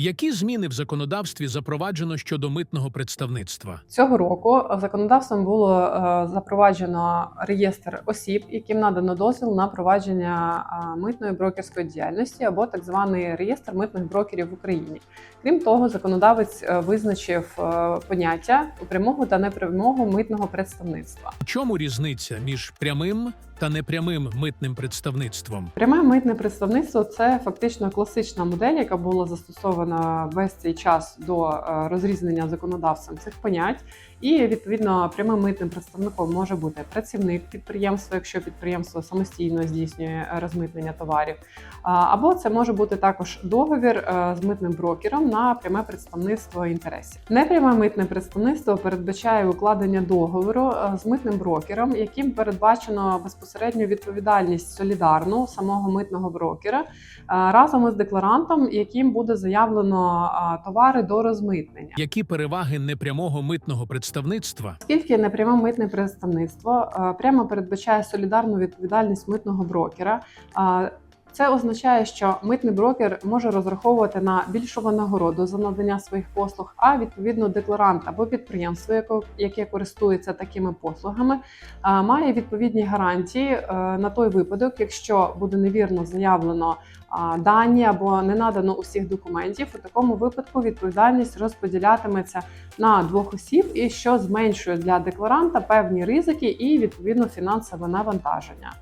Які зміни в законодавстві запроваджено щодо митного представництва? Цього року законодавством було е, запроваджено реєстр осіб, яким надано дозвіл на провадження е, митної брокерської діяльності або так званий реєстр митних брокерів в Україні. Крім того, законодавець е, визначив поняття прямого та непрямого митного представництва. У чому різниця між прямим та непрямим митним представництвом? Пряме митне представництво це фактично класична модель, яка була застосована весь цей час до е, розрізнення законодавцем цих понять. І відповідно прямим митним представником може бути працівник підприємства, якщо підприємство самостійно здійснює е, розмитнення товарів. Або це може бути також договір е, з митним брокером на пряме представництво інтересів. Непряме митне представництво передбачає укладення договору з митним брокером, яким передбачено безпосередню відповідальність солідарну самого митного брокера разом із декларантом, яким буде заявлено е, товари до розмитнення. Які переваги непрямого митного представництва? Оскільки непряме митне представництво прямо передбачає солідарну відповідальність митного брокера. Це означає, що митний брокер може розраховувати на більшу винагороду за надання своїх послуг, а відповідно декларант або підприємство, яке користується такими послугами, має відповідні гарантії е, на той випадок, якщо буде невірно заявлено дані або не надано усіх документів. У такому випадку відповідальність розподілятиметься на двох осіб, і що зменшує для декларанта певні ризики і відповідно фінансове навантаження.